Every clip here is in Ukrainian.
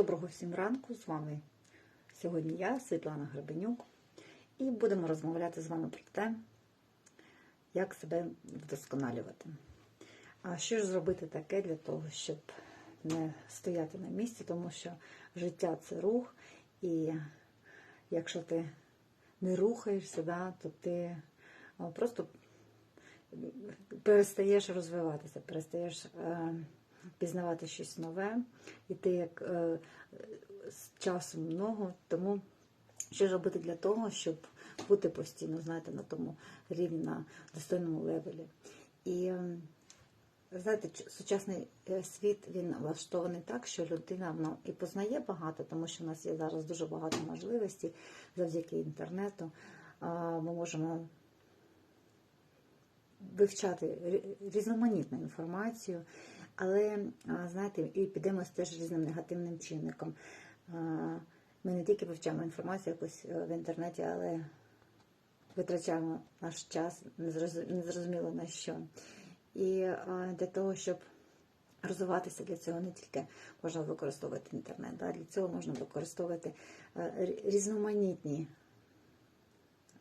Доброго всім ранку! З вами сьогодні я, Світлана Гребенюк, і будемо розмовляти з вами про те, як себе вдосконалювати. А що ж зробити таке для того, щоб не стояти на місці, тому що життя це рух, і якщо ти не рухаєшся, да, то ти просто перестаєш розвиватися, перестаєш е, пізнавати щось нове, і ти як е, з часом много, тому що ж робити для того, щоб бути постійно, знаєте, на тому рівні, на достойному левелі. І е, знаєте, сучасний е, світ він влаштований так, що людина вона і познає багато, тому що в нас є зараз дуже багато можливостей завдяки інтернету. Ми можемо вивчати різноманітну інформацію, але знаєте, і підемо теж різним негативним чинником. Ми не тільки вивчаємо інформацію якось е, в інтернеті, але витрачаємо наш час незрозуміло на що. І для того, щоб розвиватися для цього не тільки можна використовувати інтернет, а для цього можна використовувати е, різноманітні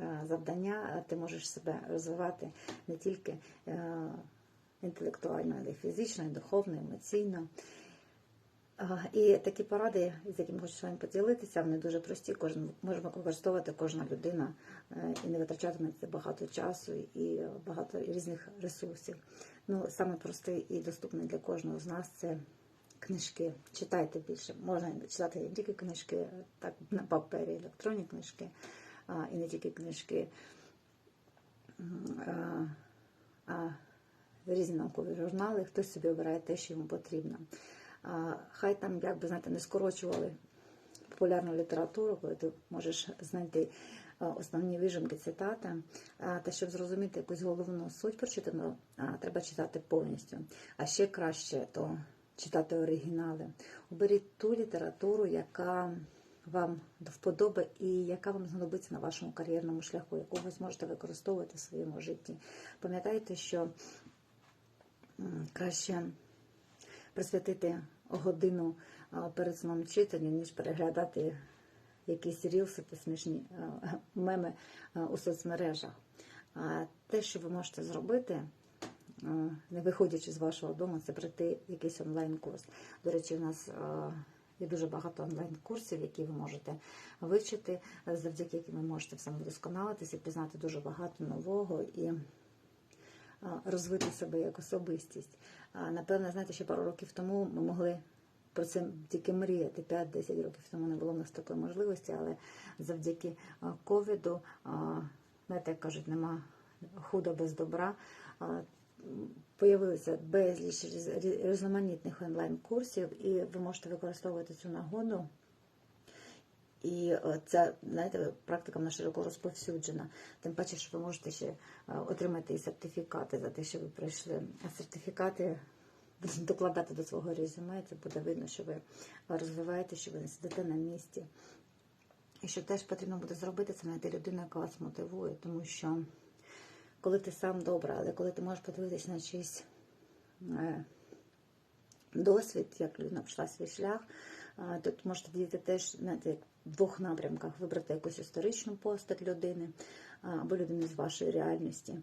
е, завдання, ти можеш себе розвивати не тільки інтелектуально, але й фізично, і духовно, і емоційно. І такі поради, з якими хочу з вами поділитися, вони дуже прості. Кожен може використовувати кожна людина е, і не витрачати на це багато часу і багато різних ресурсів. Ну, саме простий і доступний для кожного з нас це книжки. Читайте більше. Можна читати не тільки книжки, так на папері, електронні книжки, і не тільки книжки, наукові журнали. Хтось собі обирає те, що йому потрібно. Хай там, як би знаєте, не скорочували популярну літературу, коли ти можеш знайти основні вижимки цитати. Та щоб зрозуміти якусь головну суть прочитаного, а, треба читати повністю. А ще краще то читати оригінали. Оберіть ту літературу, яка вам до вподоби і яка вам знадобиться на вашому кар'єрному шляху, яку ви зможете використовувати в своєму житті. Пам'ятайте, що краще присвятити годину перед сном читанню, ніж переглядати якісь рілси та смішні меми у соцмережах. А Те, що ви можете зробити, не виходячи з вашого дому, це пройти якийсь онлайн-курс. До речі, у нас є дуже багато онлайн-курсів, які ви можете вивчити, завдяки яким ви можете самовдосконалитися, пізнати дуже багато нового і розвити себе як особистість. Напевно, знаєте, ще пару років тому ми могли про це тільки мріяти. 5-10 років тому не було в нас такої можливості, але завдяки ковіду, знаєте, як кажуть, нема худа без добра. Появилося безліч різ- різноманітних онлайн-курсів, і ви можете використовувати цю нагоду. І е, ця, знаєте, практика вона широко розповсюджена. Тим паче, що ви можете ще е, отримати і сертифікати за те, що ви пройшли. А сертифікати докладати до свого резюме, це буде видно, що ви розвиваєте, що ви не сидите на місці. І що теж потрібно буде зробити, це знайти людину, яка вас мотивує, тому що коли ти сам добре, але коли ти можеш подивитися на чийсь е, досвід, як людина пройшла свій шлях, тут можете діяти теж в двох напрямках: вибрати якусь історичну постать людини або людини з вашої реальності.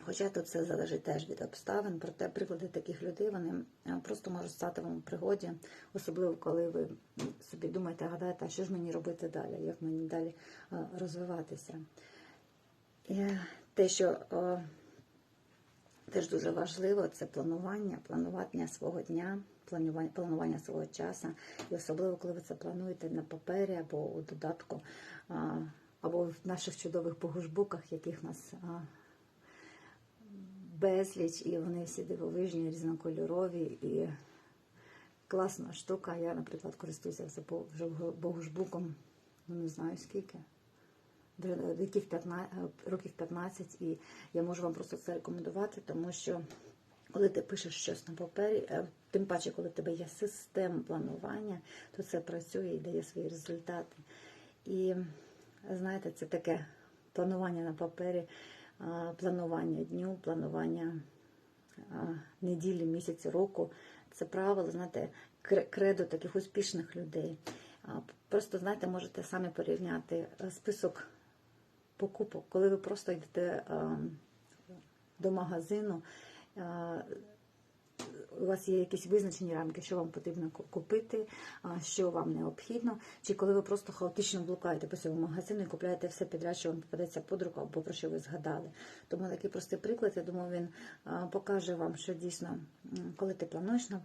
Хоча тут все залежить теж від обставин, проте приклади таких людей вони просто можуть стати вам у пригоді, особливо коли ви собі думаєте, гадаєте, а що ж мені робити далі, як мені далі розвиватися. І те, що теж дуже важливо, це планування, планування свого дня, планування, планування свого часу. І особливо, коли ви це плануєте на папері або у додатку, або в наших чудових погушбуках, яких нас безліч, і вони всі дивовижні, різнокольорові і класна штука. Я, наприклад, користуюся вже вже ну не знаю скільки. Років 15, років 15, і я можу вам просто це рекомендувати, тому що коли ти пишеш щось на папері, е, тим паче, коли в тебе є система планування, то це працює і дає свої результати. І знаєте, це таке планування на папері, планування дню, планування неділі, місяці, року. це правило, знаєте, кредо таких успішних людей. Просто, знаєте, можете самі порівняти е, список покупок, коли ви просто йдете до магазину, у вас є якісь визначені рамки, що вам потрібно купити, що вам необхідно, чи коли ви просто хаотично блукаєте по цьому магазину і купляєте все підряд, що вам попадеться під руку або про що ви згадали. Тому такий простий приклад, я думаю, він покаже вам, що дійсно, коли ти плануєш на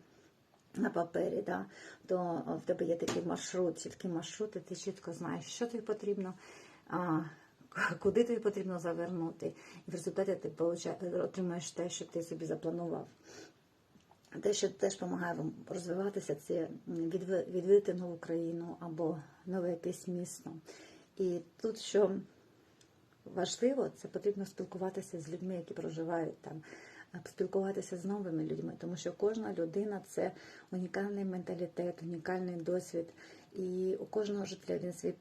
на папері, да, то в тебе є такий маршрут, чіткий маршрут, і ти чітко знаєш, що тобі потрібно, куди тобі потрібно завернути. І в результаті ти отримаєш те, що ти собі запланував. Те, що теж допомагає вам розвиватися, це відвідати нову країну або нове якесь місто. І тут що важливо, це потрібно спілкуватися з людьми, які проживають там, спілкуватися з новими людьми, тому що кожна людина це унікальний менталітет, унікальний досвід. І у кожного жителя він свій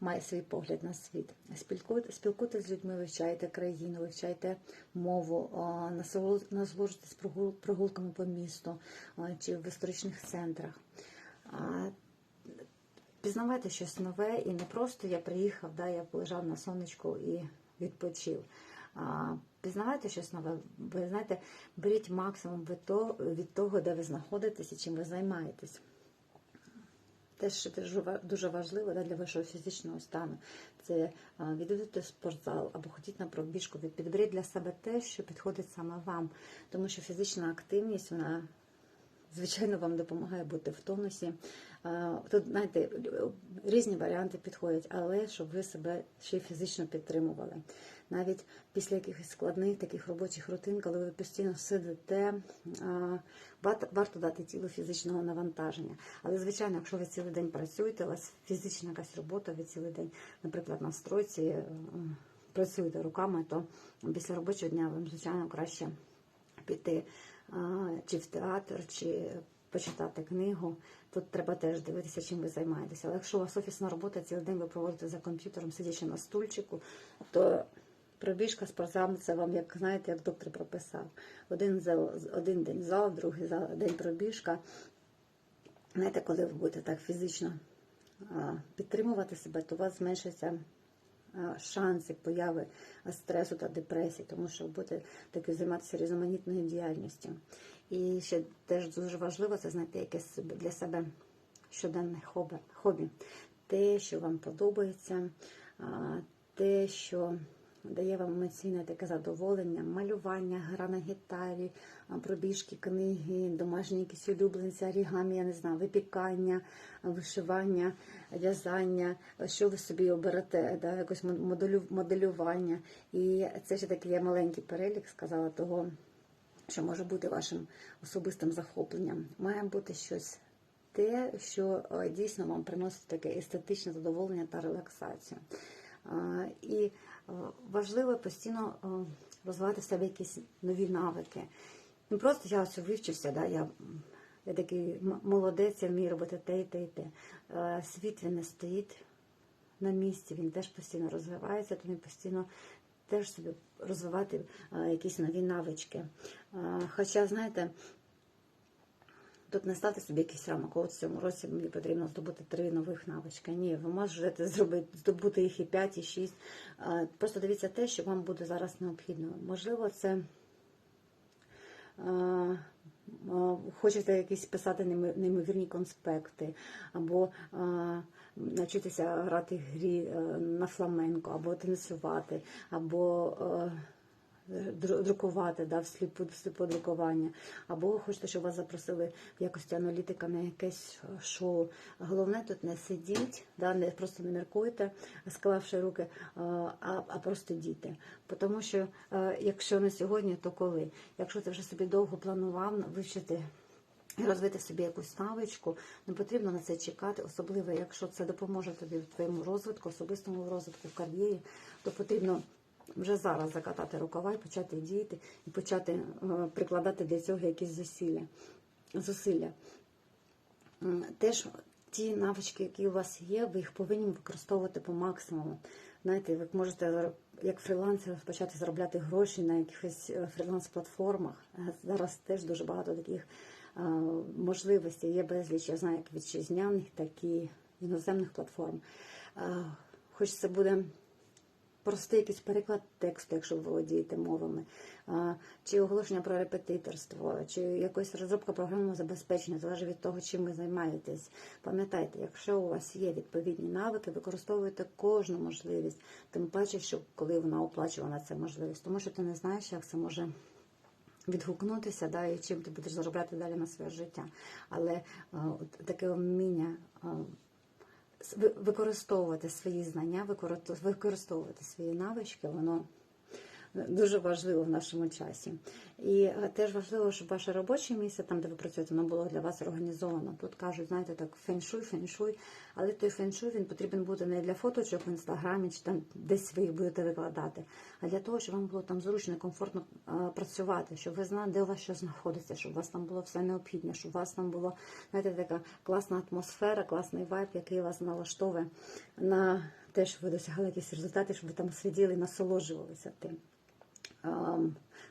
має свій погляд на світ. Спілкуйте, спілкуйтесь з людьми, вивчайте країну, вивчайте мову, насолоджуйтесь прогул- прогулками по місту чи в історичних центрах. Пізнавайте щось нове і не просто я приїхав, да, я полежав на сонечку і відпочив. А, пізнавайте щось нове. Ви знаєте, беріть максимум від того, де ви знаходитесь і чим ви займаєтесь. Те, що дуже важливо для вашого фізичного стану, це відвідати спортзал або ходіть на пробіжку. Підберіть для себе те, що підходить саме вам, тому що фізична активність вона звичайно вам допомагає бути в тонусі. Тут, знаєте, різні варіанти підходять, але щоб ви себе ще й фізично підтримували. Навіть після якихось складних таких робочих рутин, коли ви постійно сидите, варто- дати тілу фізичного навантаження. Але, звичайно, якщо ви цілий день працюєте, у вас фізична якась робота, ви цілий день, наприклад, на стройці е, працюєте руками, то після робочого дня вам, звичайно, краще піти чи в театр, чи почитати книгу. Тут треба теж дивитися, чим ви займаєтеся. Але якщо у вас офісна робота, цілий день ви проводите за комп'ютером, сидячи на стульчику, то пробіжка прозами це вам, як знаєте, як доктор прописав. Один, зал, один день зал, другий зал, день пробіжка. Знаєте, коли ви будете так фізично підтримувати себе, то у вас зменшиться шанси появи стресу та депресії, тому що буде таки займатися різноманітною діяльністю. І ще теж дуже важливо це знайти якесь для себе щоденне хобі. Те, що вам подобається, те, що дає вам емоційне таке задоволення, малювання, гра на гітарі, пробіжки, книги, домашні якісь улюбленці, орігамі, я не знаю, випікання, вишивання, в'язання, що ви собі оберете, да, якось моделювання. І це ще такий я маленький перелік сказала того, що може бути вашим особистим захопленням. Має бути щось те, що е, дійсно вам приносить таке естетичне задоволення та релаксацію. І важливо постійно е, розвивати в себе якісь нові навики. Не просто я ось вивчився, да, я, я такий молодець, я вмію робити те і те і те. Е, Світ він не стоїть на місці, він теж постійно розвивається, то він постійно теж собі розвивати якісь нові навички. Хоча, знаєте, тут не ставте собі якийсь рамок, от в цьому році мені потрібно здобути три нових навички. Ні, ви можете зробити, здобути їх і п'ять, і шість. Просто дивіться те, що вам буде зараз необхідно. Можливо, це хочете якісь писати неймовірні конспекти, або навчитися грати грі е, на фламенко, або танцювати, або е, друкувати да, всліпу, всліподрукування, або хочете, щоб вас запросили в якості аналітика на якесь шоу. Головне тут не сидіть, да, не просто не міркуйте, склавши руки, а, а, а просто дійте. Тому що е, якщо не сьогодні, то коли? Якщо ти вже собі довго планував вивчити і розвити собі якусь навичку, не потрібно на це чекати, особливо якщо це допоможе тобі в твоєму розвитку, особистому розвитку, в кар'єрі, то потрібно вже зараз закатати рукава і почати діяти, і почати е, прикладати для цього якісь зусилля. зусилля. Теж ті навички, які у вас є, ви їх повинні використовувати по максимуму. Знаєте, ви можете як фрілансер почати заробляти гроші на якихось е, фріланс-платформах. Е, Зараз теж дуже багато таких е, можливостей є безліч, я знаю, як вітчизняних, так і іноземних платформ. Е, Хоч це буде простий якийсь переклад тексту, якщо ви володієте мовами, чи оголошення про репетиторство, чи якась розробка програмного забезпечення, залежить від того, чим ви займаєтесь. Pам'ятайте, якщо у вас є відповідні навики, використовуйте кожну можливість, тим паче, що коли вона оплачувана, ця можливість, тому що ти не знаєш, як це може. Відгукнутися, да, і чим ти будеш заробляти далі на своє життя. Але а, таке вміння використовувати свої знання, використо- використовувати свої навички, воно дуже важливо в нашому часі. І е, теж важливо, щоб ваше робоче місце, там, де ви працюєте, воно було для вас організовано. Тут кажуть, знаєте, так, феншуй, феншуй, але той феншуй він потрібен бути не для фоточок в інстаграмі чи там десь ви їх будете викладати, а для того, щоб вам було там зручно комфортно е, працювати, щоб ви знали, де у вас що знаходиться, щоб у вас там було все необхідне, щоб у вас там було, знаєте, така класна атмосфера, класний вайб, який вас налаштовує на те, щоб ви досягали якісь результати, щоб ви там сиділи і насолоджувалися тим.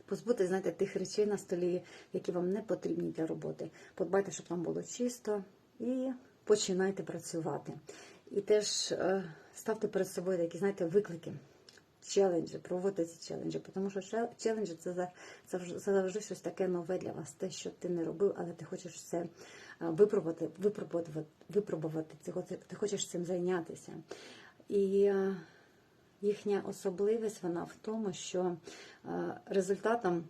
Позбути, знаєте, тих речей на столі, які вам не потрібні для роботи. Подбайте, щоб там було чисто, і починайте працювати. І теж е, ставте перед собою такі, знаєте, виклики, челенджі, проводьте ці челенджі, тому що чел- челенджі це, за- це вж- це завжди щось таке нове для вас, те, що ти не робив, але ти хочеш це е, випробувати, випробувати, випробувати ти ти хочеш цим зайнятися. І е, їхня особливість вона в тому, що е, результатом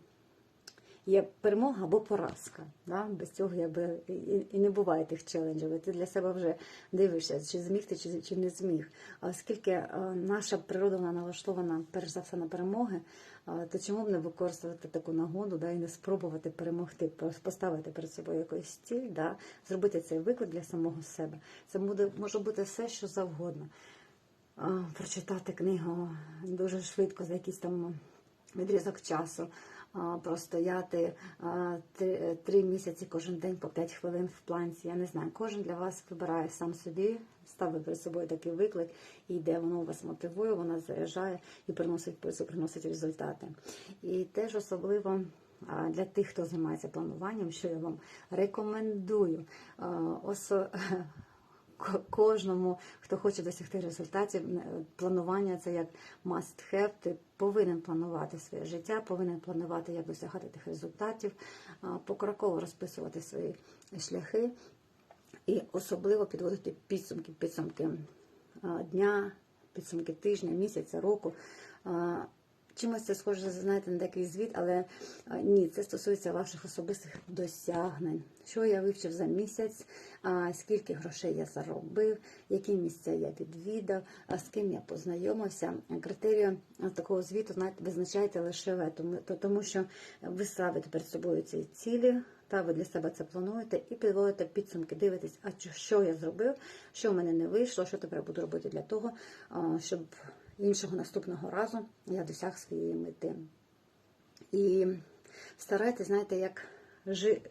є перемога або поразка. Да? Без цього якби і, і не буває тих челенджів. Ти для себе вже дивишся, чи зміг ти, чи, чи не зміг. А оскільки е, наша природа вона налаштована перш за все на перемоги, е, то чому б не використовувати таку нагоду да, і не спробувати перемогти, поставити перед собою якийсь ціль, да, зробити цей виклик для самого себе. Це буде може бути все, що завгодно прочитати книгу дуже швидко за якийсь там відрізок часу, простояти три, місяці кожен день по 5 хвилин в планці. Я не знаю, кожен для вас вибирає сам собі, ставить перед собою такий виклик, і йде, воно вас мотивує, воно заряджає і приносить пользу, приносить результати. І теж особливо. Для тих, хто займається плануванням, що я вам рекомендую, кожному, хто хоче досягти результатів, е, планування це як must have. Ти повинен планувати своє життя, повинен планувати, як досягати тих результатів, покроково розписувати свої шляхи і особливо підводити підсумки, підсумки дня, підсумки тижня, місяця, року. Чимось це схоже, знаєте, на такий звіт, але ні, це стосується ваших особистих досягнень. Що я вивчив за місяць, скільки грошей я заробив, які місця я відвідав, з ким я познайомився. Критерію такого звіту, знаєте, визначаєте лише ви, тому, що ви ставите перед собою ці цілі, та ви для себе це плануєте і підводите підсумки, дивитесь, а що я зробив, що в мене не вийшло, що тепер буду робити для того, щоб іншого наступного разу я досяг своєї мети. І старайтесь, знаєте, як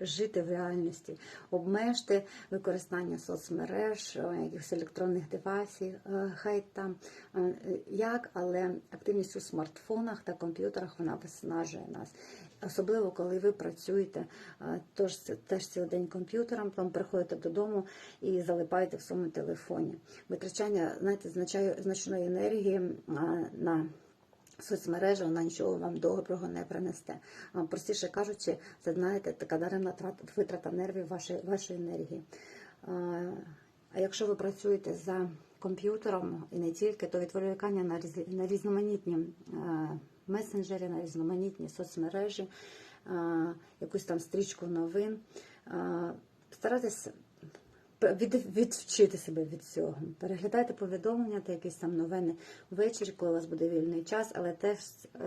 жити в реальності, обмежте використання соцмереж, е, якихось електронних девайсів, е, хай там е, як, але активність у смартфонах та комп'ютерах вона виснажує нас. Особливо, коли ви працюєте тож теж цілий день комп'ютером, потім приходите додому і залипаєте в своєму телефоні. Витрачання, знаєте, значної енергії на соцмережа, вона нічого вам доброго не принесте. Простіше кажучи, це знаєте, така даремна трата- витрата нервів вашої, вашої енергії. А, якщо ви працюєте за комп'ютером і не тільки, то відволікання на, на різноманітні месенджери, на різноманітні соцмережі, якусь там стрічку новин. Старайтесь від, відвчити себе від цього. Переглядайте повідомлення та якісь там новини ввечері, коли у вас буде вільний час, але теж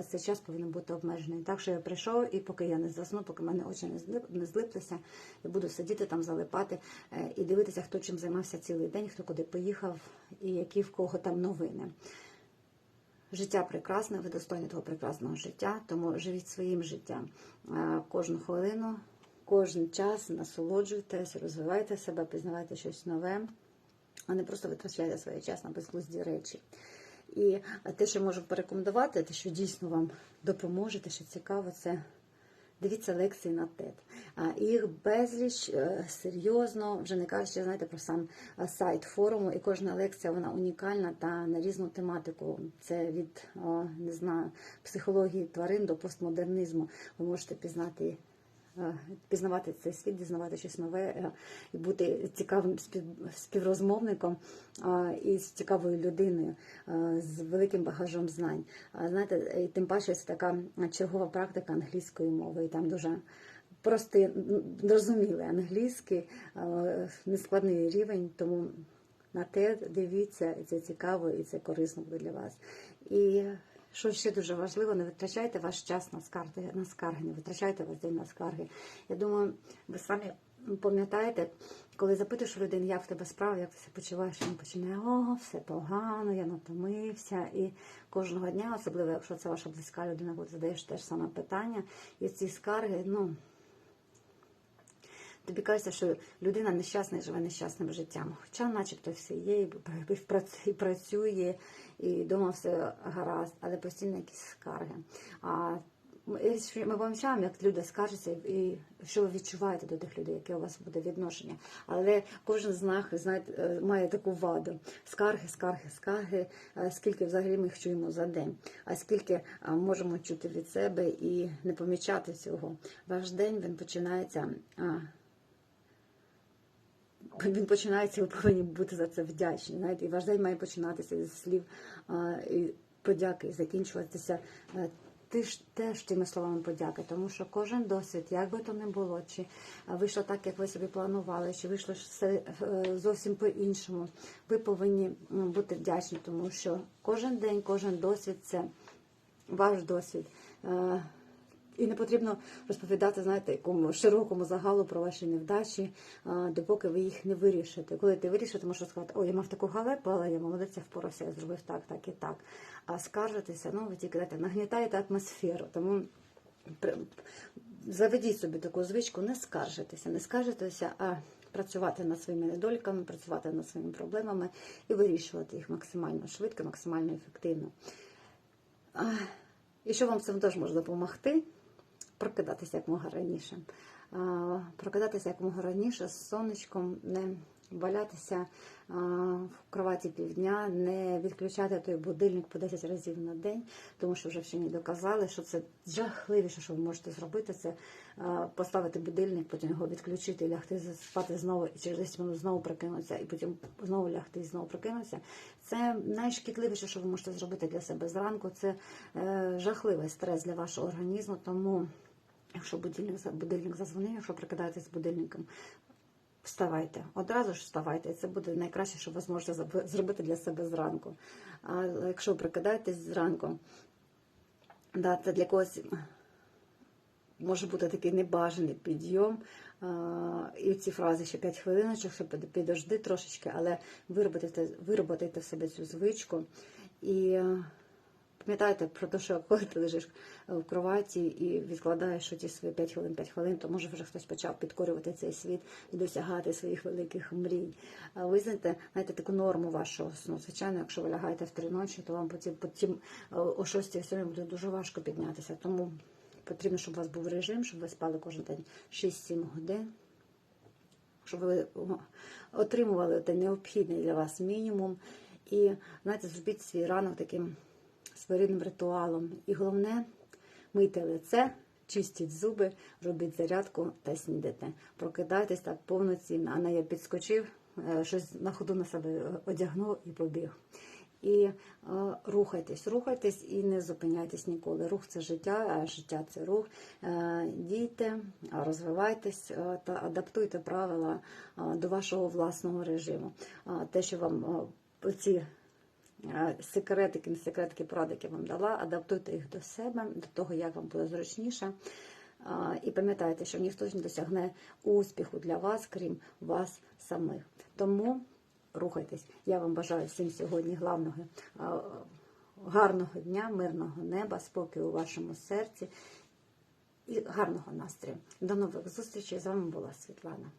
цей час повинен бути обмежений. Так що я прийшов, і поки я не засну, поки мене очі не злип, не злиплися, я буду сидіти там, залипати е, і дивитися, хто чим займався цілий день, хто куди поїхав, і які в кого там новини. Життя прекрасне, ви достойні того прекрасного життя, тому живіть своїм життям. Е, Кожну хвилину, кожен час насолоджуйтесь, розвивайте себе, пізнавайте щось нове, а не просто витрачайте свій час на безглузді речі. І те, що можу порекомендувати, те, що дійсно вам допоможе, те, що цікаво, це дивіться лекції на. А, Їх безліч е, серйозно, вже не кажучи, знаєте, про сам е, сайт форуму, і кожна лекція вона унікальна та на різну тематику. Це від не знаю, психології тварин до постмодернізму. Ви можете пізнати. Е, Пізнавати цей світ, дізнавати щось нове е, і бути цікавим спів- співрозмовником і цікавою людиною е, з великим багажом знань. Знаєте, і тим паче це така чергова практика англійської мови, і там дуже простий, зрозумілий англійський, нескладний рівень, тому на те дивіться, і це цікаво, і це корисно буде для вас. І що ще дуже важливо, не витрачайте ваш час на скарги, на скарги, не витрачайте ваш день на скарги. Я думаю, ви самі пам'ятаєте, коли запитуєш у людини, як в тебе справа, як ти себе почуваєш, він починає, о, все погано, я натомився. І кожного дня, особливо якщо це ваша близька людина, ви задаєш те ж саме питання, і ці скарги, ну. Тобі кажеться, що людина нещасна і живе нещасним життям. Хоча, начебто, все є, і працює, і вдома все гаразд, але постійно якісь скарги. А ми помічаємо, як люди скаржаться, і що ви відчуваєте до тих людей, яке у вас буде відношення. Але кожен з нас знаєте, е, має таку ваду: скарги, скарги, скарги. Скільки взагалі ми їх чуємо за день, а скільки можемо чути від себе і не помічати цього. Ваш день він починається. він починається, ви повинні бути за це вдячні. Знаєте, і ваш день має починатися зі слів подяки і закінчуватися е, теж, тими словами подяки, тому що кожен досвід, як би то не було, чи вийшло так, як ви собі планували, чи вийшло все е, зовсім по-іншому. Ви повинні бути вдячні, тому що кожен день, кожен досвід це ваш досвід. І не потрібно розповідати, знаєте, якому широкому загалу про ваші невдачі, допоки ви їх не вирішите. Коли ти вирішите, можеш сказати, ой, я мав таку галепу, але я молодець, я впорався, я зробив так, так і так. А скаржитися, ну ви тільки знаєте, нагнітаєте атмосферу. Тому заведіть собі таку звичку, не скаржитися, не скаржитися, а працювати над своїми недоліками, працювати над своїми проблемами і вирішувати їх максимально швидко, максимально ефективно. І що вам цьому теж може допомогти? Прокидатися якомога раніше. Прокидатися якомога раніше з сонечком, не валятися в кроваті півдня, не відключати той будильник по 10 разів на день, тому що вже вчені доказали, що це жахливіше, що ви можете зробити, це поставити будильник, потім його відключити, лягти спати знову, і через 10 минут знову прокинутися, і потім знову лягти і знову прокинутися. Це найшкідливіше, що ви можете зробити для себе зранку. Це е, жахливий стрес для вашого організму, тому. Якщо будильник, будильник зазвонив, якщо прикидаєтесь з будильником, вставайте. Одразу ж вставайте. Це буде найкраще, що ви зможете зробити для себе зранку. А якщо прикидаєтесь зранку, да, це для когось може бути такий небажаний підйом. І ці фрази ще 5 хвилиночок, під- підожди трошечки, але вироботайте, вироботайте в себе цю звичку. І е, пам'ятайте про те, що коли ти лежиш в кроваті і відкладаєш ті свої 5 хвилин, 5 хвилин, то може вже хтось почав підкорювати цей світ і досягати своїх великих мрій. А Визнайте, знаєте, таку норму вашого сну. Звичайно, якщо ви лягаєте в три ночі, то вам потім, потім е, о 6-7 буде дуже важко піднятися. Тому потрібно, щоб у вас був режим, щоб ви спали кожен день 6-7 годин щоб ви отримували той необхідний для вас мінімум. І знаєте, зробіть свій ранок таким своєрідним ритуалом. І головне, мийте лице, чистіть зуби, робіть зарядку та снідайте. Прокидайтесь так повноцінно. А не я підскочив, е, щось на ходу на себе одягнув і побіг. І е, рухайтесь, рухайтесь і не зупиняйтесь ніколи. Рух це життя, а життя це рух. Е, дійте, розвивайтесь е, та адаптуйте правила е, до вашого власного режиму. Е, те, що вам е, ці е, секретики, не секретики, поради, вам дала, адаптуйте їх до себе, до того, як вам буде зручніше. І пам'ятайте, що ніхто не досягне успіху для вас, крім вас самих. Тому рухайтесь. Я вам бажаю всім сьогодні главного гарного дня, мирного неба, спокою у вашому серці і гарного настрою. До нових зустрічей. З вами була Світлана.